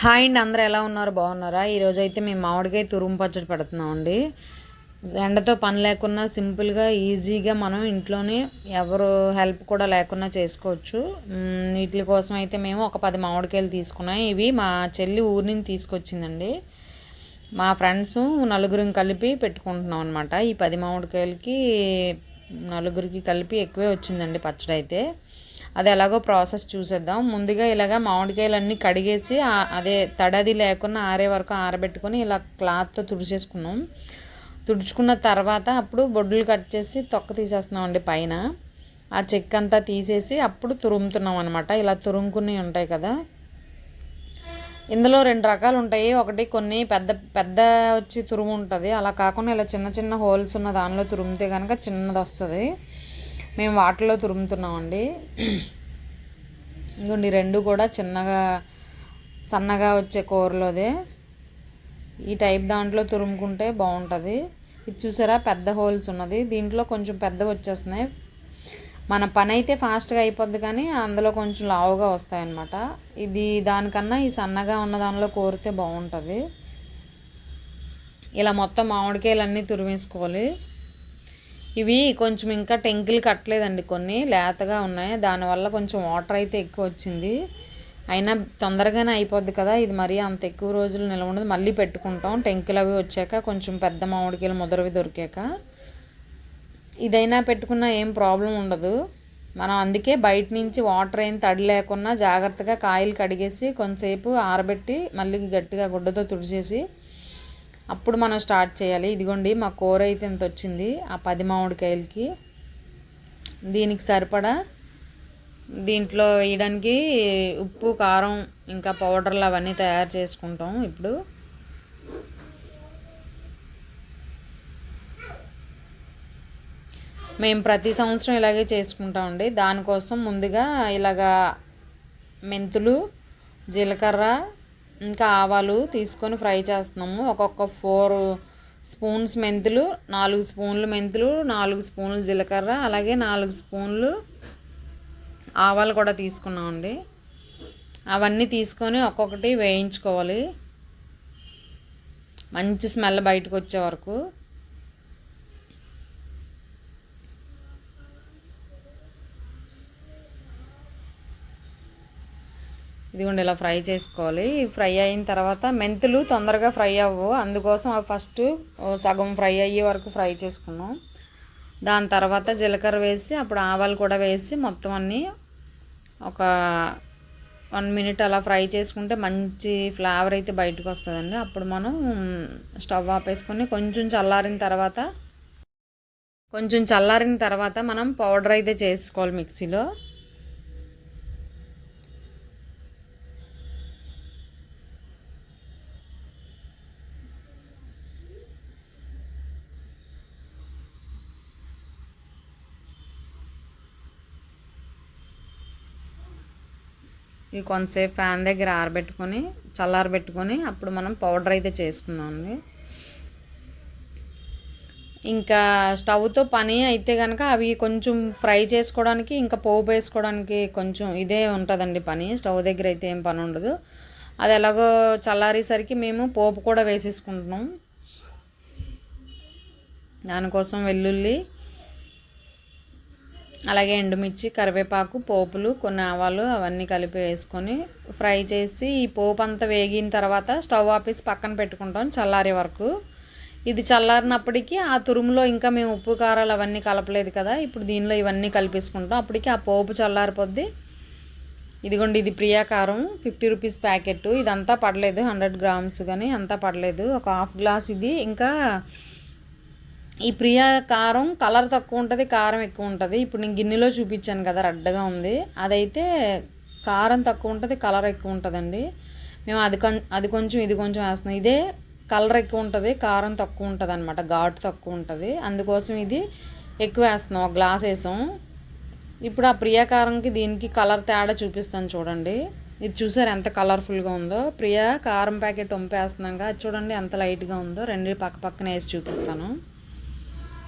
Hi అండి అందరూ ఎలా ఉన్నారు? బాగున్నారా? ఈరోజు అయితే మేము మామిడికాయ తురుము పచ్చడి పెడుతున్నామండి. ఎండతో పని లేకున్నా సింపుల్గా ఈజీగా మనం ఇంట్లోనే ఎవరు హెల్ప్ కూడా లేకుండా చేసుకోవచ్చు. వీటి కోసం అయితే మేము ఒక పది మామిడికాయలు తీసుకున్నాం. ఇవి మా చెల్లి ఊరి నుంచి తీసుకొచ్చిందండి. మా ఫ్రెండ్స్ నలుగురిని కలిపి పెట్టుకుంటున్నాం అనమాట ఈ పది మామిడికాయలకి నలుగురికి కలిపి ఎక్కువే వచ్చిందండి పచ్చడి అయితే. అది ఎలాగో ప్రాసెస్ చూసేద్దాం. ముందుగా ఇలాగ మామిడికాయలు అన్నీ కడిగేసి అదే తడది లేకుండా ఆరే వరకు ఆరబెట్టుకొని ఇలా క్లాత్తో తుడిచేసుకున్నాం. తుడుచుకున్న తర్వాత అప్పుడు బొడ్డులు కట్ చేసి తొక్క తీసేస్తున్నామండి పైన. ఆ చెక్క అంతా తీసేసి అప్పుడు తురుముతున్నాం అనమాట ఇలా తురుముకుని ఉంటాయి కదా. ఇందులో రెండు రకాలు ఉంటాయి. ఒకటి కొన్ని పెద్ద పెద్ద వచ్చి తురుము ఉంటుంది. అలా కాకుండా ఇలా చిన్న చిన్న హోల్స్ ఉన్న దానిలో తురిమితే కనుక చిన్నది వస్తుంది మేము వాటిలో తురుముతున్నామండి. ఇంకోండి రెండు కూడా చిన్నగా సన్నగా వచ్చే కూరలోదే. ఈ టైప్ దాంట్లో తురుముకుంటే బాగుంటుంది. ఇది చూసారా? పెద్ద హోల్స్ ఉన్నది. దీంట్లో కొంచెం పెద్ద వచ్చేస్తున్నాయి. మన పని అయితే ఫాస్ట్గా అయిపోద్ది కానీ అందులో కొంచెం లావుగా వస్తాయన్నమాట. ఇది దానికన్నా ఈ సన్నగా ఉన్న దానిలో కోరితే బాగుంటుంది. ఇలా మొత్తం మామిడికాయలు అన్నీ తురిమేసుకోవాలి. ఇవి కొంచెం ఇంకా టెంకులు కట్టలేదండి కొన్ని లేతగా ఉన్నాయి. దానివల్ల కొంచెం వాటర్ అయితే ఎక్కువ వచ్చింది. అయినా తొందరగానే అయిపోద్ది కదా ఇది మరీ అంత ఎక్కువ రోజులు నిల్వ ఉండదు. మళ్ళీ పెట్టుకుంటాం. టెంకులు అవి వచ్చాక కొంచెం పెద్ద మామిడికాయలు ముదరవి దొరికాక. ఇదైనా పెట్టుకున్నా ఏం ప్రాబ్లం ఉండదు. మనం అందుకే బయట నుంచి వాటర్ ఏం తడి లేకుండా జాగ్రత్తగా కాయలు కడిగేసి కొంతసేపు ఆరబెట్టి మళ్ళీ గట్టిగా గుడ్డతో తుడిచేసి అప్పుడు మనం స్టార్ట్ చేయాలి. ఇదిగోండి మా కూర అయితే ఇంత వచ్చింది. ఆ పది మామిడికాయలకి దీనికి సరిపడా దీంట్లో వేయడానికి ఉప్పు కారం ఇంకా పౌడర్లు అవన్నీ తయారు చేసుకుంటాం ఇప్పుడు. మేము ప్రతి సంవత్సరం ఇలాగే చేసుకుంటామండి. దానికోసం ముందుగా ఇలాగా మెంతులు జీలకర్ర ఇంకా ఆవాలు తీసుకొని ఫ్రై చేస్తున్నాము. ఒక్కొక్క ఫోర్ స్పూన్స్ మెంతులు నాలుగు స్పూన్లు మెంతులు నాలుగు స్పూన్లు జీలకర్ర అలాగే నాలుగు స్పూన్లు ఆవాలు కూడా తీసుకున్నామండి. అవన్నీ తీసుకొని ఒక్కొక్కటి వేయించుకోవాలి. మంచి స్మెల్ బయటకు వచ్చే వరకు. ఇదిగోండి ఇలా ఫ్రై చేసుకోవాలి. ఫ్రై అయిన తర్వాత మెంతులు తొందరగా ఫ్రై అవ్వవు అందుకోసం ఫస్ట్ సగం ఫ్రై అయ్యే వరకు ఫ్రై చేసుకున్నాం. దాని తర్వాత జీలకర్ర వేసి అప్పుడు ఆవాలు కూడా వేసి మొత్తం అన్నీ ఒక వన్ మినిట్ అలా ఫ్రై చేసుకుంటే మంచి ఫ్లేవర్ అయితే బయటకు వస్తుందండి. అప్పుడు మనం స్టవ్ ఆపేసుకొని కొంచెం చల్లారిన తర్వాత కొంచెం చల్లారిన తర్వాత మనం పౌడర్ అయితే చేసుకోవాలి మిక్సీలో. ఇవి కొంతసేపు ఫ్యాన్ దగ్గర ఆరబెట్టుకొని చల్లారబెట్టుకొని అప్పుడు మనం పౌడర్ అయితే చేసుకుందామండి ఇంకా స్టవ్తో పని అయితే కనుక అవి కొంచెం ఫ్రై చేసుకోవడానికి ఇంకా పోపు వేసుకోవడానికి కొంచెం ఇదే ఉంటుందండి పని. స్టవ్ దగ్గర అయితే ఏం పని ఉండదు. అది ఎలాగో చల్లారేసరికి మేము పోపు కూడా వేసేసుకుంటున్నాం. దానికోసం వెల్లుల్లి అలాగే ఎండుమిర్చి కరివేపాకు పోపులు కొన్ని ఆవాలు అవన్నీ కలిపి వేసుకొని ఫ్రై చేసి ఈ పోపు అంతా వేగిన తర్వాత స్టవ్ ఆపేసి పక్కన పెట్టుకుంటాం చల్లారే వరకు. ఇది చల్లారినప్పటికీ ఆ తురుములో ఇంకా మేము ఉప్పు కారాలు అవన్నీ కలపలేదు కదా. ఇప్పుడు దీనిలో ఇవన్నీ కలిపేసుకుంటాం. అప్పటికి ఆ పోపు చల్లారిపోద్ది. ఇదిగోండి ఇది ప్రియా కారం. ఫిఫ్టీ రూపీస్ ప్యాకెట్ ఇదంతా పడలేదు హండ్రెడ్ గ్రామ్స్ కానీ అంతా పడలేదు. ఒక హాఫ్ గ్లాస్ ఇది. ఇంకా ఈ ప్రియా కారం కలర్ తక్కువ ఉంటుంది కారం ఎక్కువ ఉంటుంది. ఇప్పుడు నేను గిన్నెలో చూపించాను కదా రెడ్గా ఉంది. అదైతే కారం తక్కువ ఉంటుంది కలర్ ఎక్కువ ఉంటుందండి. మేము అది కొం అది కొంచెం ఇది కొంచెం వేస్తున్నాం. ఇదే కలర్ ఎక్కువ ఉంటుంది కారం తక్కువ ఉంటుంది అనమాట ఘాటు తక్కువ ఉంటుంది. అందుకోసం ఇది ఎక్కువ వేస్తున్నాం ఒక గ్లాస్ వేసాం. ఇప్పుడు ఆ ప్రియా కారంకి దీనికి కలర్ తేడా చూపిస్తాను చూడండి. ఇది చూసారు ఎంత కలర్ఫుల్గా ఉందో? ప్రియా కారం ప్యాకెట్ వంపేస్తున్నాక అది చూడండి ఎంత లైట్గా ఉందో. రెండు పక్క పక్కన వేసి చూపిస్తాను.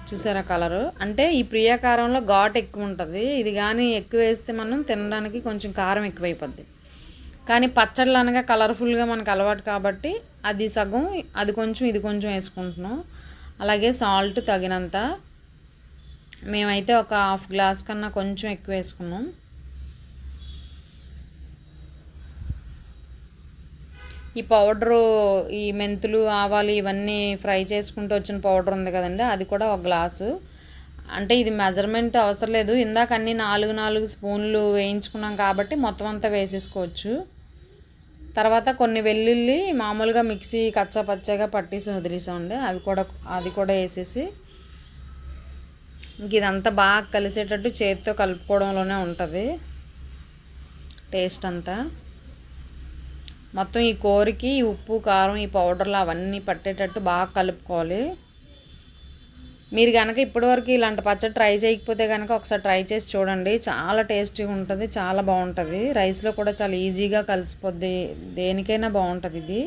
చూసారా కలరు? అంటే ఈ ప్రియా కారంలో ఘాట్ ఎక్కువ ఉంటుంది ఇది కానీ ఎక్కువ వేస్తే మనం తినడానికి కొంచెం కారం ఎక్కువైపోద్ది. కానీ పచ్చళ్ళు అనగా కలర్ఫుల్గా మనకు అలవాటు కాబట్టి అది సగం అది కొంచెం ఇది కొంచెం వేసుకుంటున్నాం. అలాగే సాల్ట్ తగినంత. మేమైతే ఒక హాఫ్ గ్లాస్ కన్నా కొంచెం ఎక్కువ వేసుకున్నాం. ఈ పౌడరు ఈ మెంతులు ఆవాలు ఇవన్నీ ఫ్రై చేసుకుంటూ వచ్చిన పౌడర్ ఉంది కదండి అది కూడా ఒక గ్లాసు. అంటే ఇది మెజర్మెంట్ అవసరం లేదు. ఇందాక అన్ని నాలుగు నాలుగు స్పూన్లు వేయించుకున్నాం కాబట్టి మొత్తం అంతా వేసేసుకోవచ్చు. తర్వాత కొన్ని వెల్లుల్లి మామూలుగా మిక్సీ కచ్చా పచ్చగా పట్టేసి వదిలేసామండి. అవి కూడా అది కూడా వేసేసి ఇంక ఇదంతా బాగా కలిసేటట్టు చేతితో కలుపుకోవడంలోనే ఉంటుంది. టేస్ట్ అంతా. మొత్తం ఈ కూరకి ఉప్పు కారం ఈ పౌడర్లు అవన్నీ పట్టేటట్టు బాగా కలుపుకోవాలి. మీరు కనుక ఇప్పటివరకు ఇలాంటి పచ్చడి ట్రై చేయకపోతే కనుక ఒకసారి ట్రై చేసి చూడండి. చాలా టేస్టీగా ఉంటుంది చాలా బాగుంటుంది. రైస్లో కూడా చాలా ఈజీగా కలిసిపోద్ది. దేనికైనా బాగుంటుంది ఇది.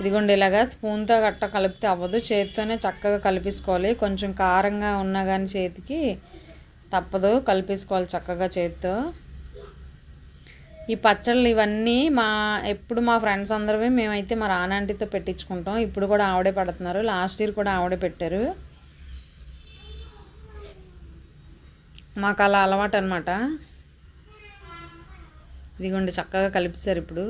ఇదిగోండి ఇలాగా స్పూన్తో గట్ట కలిపితే అవ్వదు. చేతితోనే చక్కగా కలిపేసుకోవాలి. కొంచెం కారంగా ఉన్నా కానీ చేతికి తప్పదు. కలిపేసుకోవాలి చక్కగా చేతితో. ఈ పచ్చళ్ళు ఇవన్నీ మా ఎప్పుడు మా ఫ్రెండ్స్ అందరూ మేమైతే మా రానాంటితో పెట్టించుకుంటాం. ఇప్పుడు కూడా ఆవిడే పడుతున్నారు. లాస్ట్ ఇయర్ కూడా ఆవిడే పెట్టారు. మాకు అలా అలవాటు అనమాట ఇదిగోండి చక్కగా కలిపిస్తారు ఇప్పుడు.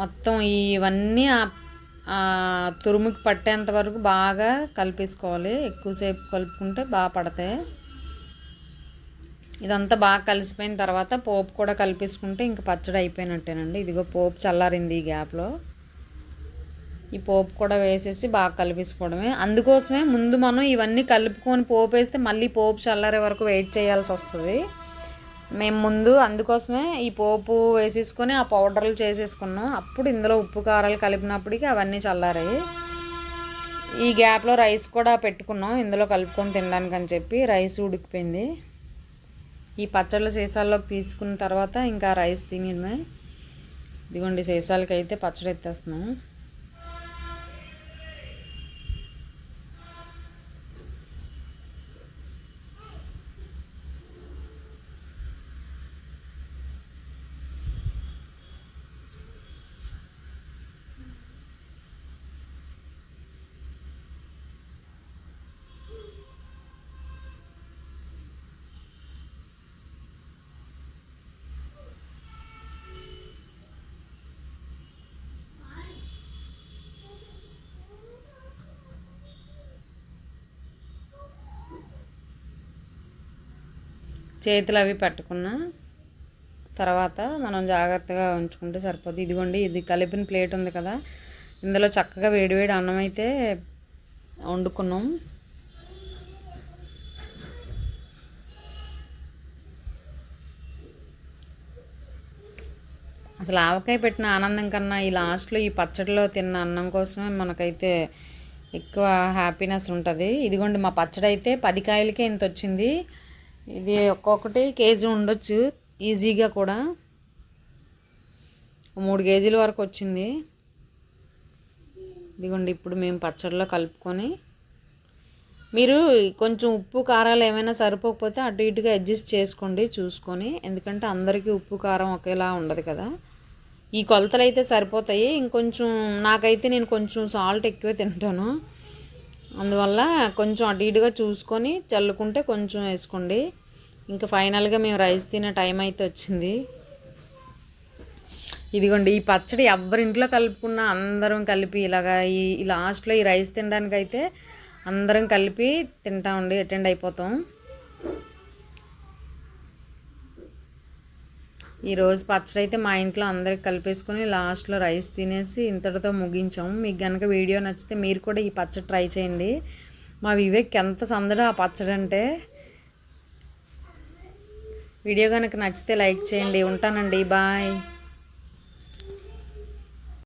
మొత్తం ఇవన్నీ తురుముకి పట్టేంత వరకు బాగా కలిపేసుకోవాలి. ఎక్కువసేపు కలుపుకుంటే బాగా పడతాయి. ఇదంతా బాగా కలిసిపోయిన తర్వాత పోపు కూడా కలిపేసుకుంటే ఇంకా పచ్చడి అయిపోయినట్టేనండి. ఇదిగో పోపు చల్లారింది ఈ గ్యాప్లో. ఈ పోపు కూడా వేసేసి బాగా కలిపేసుకోవడమే. అందుకోసమే ముందు మనం ఇవన్నీ కలుపుకొని పోపు వేస్తే మళ్ళీ పోపు చల్లారే వరకు వెయిట్ చేయాల్సి వస్తుంది. మేము ముందు అందుకోసమే ఈ పోపు వేసేసుకొని ఆ పౌడర్లు చేసేసుకున్నాం. అప్పుడు ఇందులో ఉప్పు కారాలు కలిపినప్పటికీ అవన్నీ చల్లారాయి. ఈ గ్యాప్లో రైస్ కూడా పెట్టుకున్నాం. ఇందులో కలుపుకొని తినడానికి అని చెప్పి రైస్ ఉడికిపోయింది. ఈ పచ్చళ్ళ సీసాల్లోకి తీసుకున్న తర్వాత ఇంకా రైస్ తినడమే ఇదిగోండి సీసాలకి అయితే పచ్చడి ఎత్తేస్తున్నాం. చేతులు అవి పెట్టుకున్న తర్వాత మనం జాగ్రత్తగా ఉంచుకుంటే సరిపోద్ది. ఇదిగోండి ఇది కలిపిన ప్లేట్ ఉంది కదా. ఇందులో చక్కగా వేడివేడి అన్నం అయితే వండుకున్నాం. అసలు ఆవకాయ పెట్టిన ఆనందం కన్నా ఈ లాస్ట్లో ఈ పచ్చడిలో తిన్న అన్నం కోసమే మనకైతే ఎక్కువ హ్యాపీనెస్ ఉంటుంది. ఇదిగోండి మా పచ్చడి అయితే పది కాయలకే ఇంత వచ్చింది ఇది ఒక్కొక్కటి కేజీ ఉండొచ్చు ఈజీగా కూడా. మూడు కేజీల వరకు వచ్చింది. ఇదిగోండి ఇప్పుడు మేము పచ్చడిలో కలుపుకొని మీరు కొంచెం ఉప్పు కారాలు ఏమైనా సరిపోకపోతే అటు ఇటుగా అడ్జస్ట్ చేసుకోండి చూసుకొని. ఎందుకంటే అందరికీ ఉప్పు కారం ఒకేలా ఉండదు కదా. ఈ కొలతలు అయితే సరిపోతాయి. ఇంకొంచెం నాకైతే నేను కొంచెం సాల్ట్ ఎక్కువ తింటాను. అందువల్ల కొంచెం అటు ఇటుగా చూసుకొని చల్లుకుంటే కొంచెం వేసుకోండి. ఇంకా ఫైనల్గా మేము రైస్ తినే టైం అయితే వచ్చింది. ఇదిగోండి ఈ పచ్చడి ఎవరింట్లో కలుపుకున్న అందరం కలిపి ఇలాగా ఈ లాస్ట్లో ఈ రైస్ తినడానికి అయితే అందరం కలిపి తింటామండి అటెండ్ అయిపోతాం. ఈరోజు పచ్చడి అయితే మా ఇంట్లో అందరికి కలిపేసుకొని లాస్ట్లో రైస్ తినేసి ఇంతటితో ముగించాం. మీకు కనుక వీడియో నచ్చితే మీరు కూడా ఈ పచ్చడి ట్రై చేయండి. మా వివేక్ ఎంత సందడో ఆ పచ్చడి అంటే వీడియో కనుక నచ్చితే లైక్ చేయండి. ఉంటానండి. బాయ్.